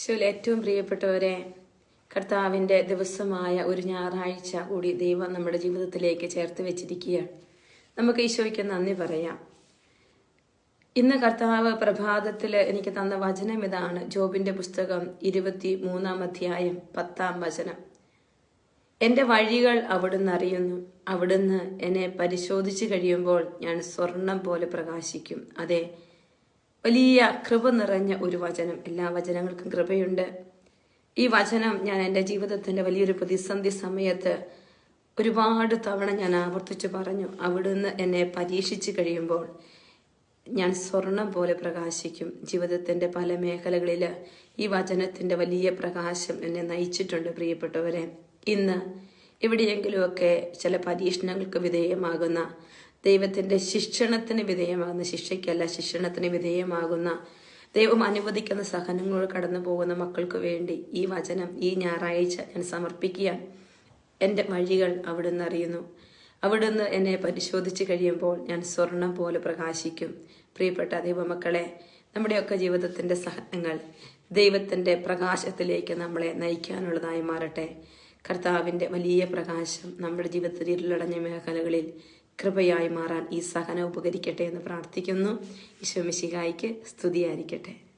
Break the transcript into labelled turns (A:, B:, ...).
A: ഈശോയിൽ ഏറ്റവും പ്രിയപ്പെട്ടവരെ കർത്താവിന്റെ ദിവസമായ ഒരു ഞായറാഴ്ച കൂടി ദൈവം നമ്മുടെ ജീവിതത്തിലേക്ക് ചേർത്ത് വെച്ചിരിക്കുകയാണ്. നമുക്ക് ഈശോയ്ക്ക് നന്ദി പറയാം. ഇന്ന് കർത്താവ് പ്രഭാതത്തിൽ എനിക്ക് തന്ന വചനം ഇതാണ്. ജോബിന്റെ പുസ്തകം ഇരുപത്തി മൂന്നാം അധ്യായം പത്താം വചനം. എന്റെ വഴികൾ അവിടുന്ന് അറിയുന്നു. അവിടുന്ന് എന്നെ പരിശോധിച്ച് കഴിയുമ്പോൾ ഞാൻ സ്വർണം പോലെ പ്രകാശിക്കും. അതെ വലിയ കൃപ നിറഞ്ഞ ഒരു വചനം. എല്ലാ വചനങ്ങൾക്കും കൃപയുണ്ട്. ഈ വചനം ഞാൻ എന്റെ ജീവിതത്തിന്റെ വലിയൊരു പ്രതിസന്ധി സമയത്ത് ഒരുപാട് തവണ ഞാൻ ആവർത്തിച്ചു പറഞ്ഞു. അവിടുന്ന് എന്നെ പരീക്ഷിച്ചു കഴിയുമ്പോൾ ഞാൻ സ്വർണം പോലെ പ്രകാശിക്കും. ജീവിതത്തിന്റെ പല മേഖലകളിൽ ഈ വചനത്തിന്റെ വലിയ പ്രകാശം എന്നെ നയിച്ചിട്ടുണ്ട് പ്രിയപ്പെട്ടവരെ. ഇന്ന് എവിടെയെങ്കിലുമൊക്കെ ചില പരീക്ഷണങ്ങൾക്ക് വിധേയമാകുന്ന ദൈവത്തിന്റെ ശിക്ഷണത്തിന് വിധേയമാകുന്ന ശിക്ഷയ്ക്കല്ല ശിക്ഷണത്തിന് വിധേയമാകുന്ന ദൈവം അനുവദിക്കുന്ന സഹനങ്ങൾ കടന്നു പോകുന്ന മക്കൾക്ക് വേണ്ടി ഈ വചനം ഈ ഞായറാഴ്ച ഞാൻ സമർപ്പിക്കുകയാണ്. എന്റെ വഴികൾ അവിടുന്ന് അറിയുന്നു. അവിടുന്ന് എന്നെ പരിശോധിച്ച് കഴിയുമ്പോൾ ഞാൻ സ്വർണം പോലെ പ്രകാശിക്കും. പ്രിയപ്പെട്ട ദൈവമക്കളെ നമ്മുടെയൊക്കെ ജീവിതത്തിന്റെ സഹനങ്ങൾ ദൈവത്തിന്റെ പ്രകാശത്തിലേക്ക് നമ്മളെ നയിക്കാനുള്ളതായി മാറട്ടെ. കർത്താവിന്റെ വലിയ പ്രകാശം നമ്മുടെ ജീവിതത്തിൽ ഇരുളടഞ്ഞ മേഖലകളിൽ കൃപയായി മാറാൻ ഈ സഹനം ഉപകരിക്കട്ടെ എന്ന് പ്രാർത്ഥിക്കുന്നു. ഈശോ മിശിഹായിക്ക് സ്തുതിയായിരിക്കട്ടെ.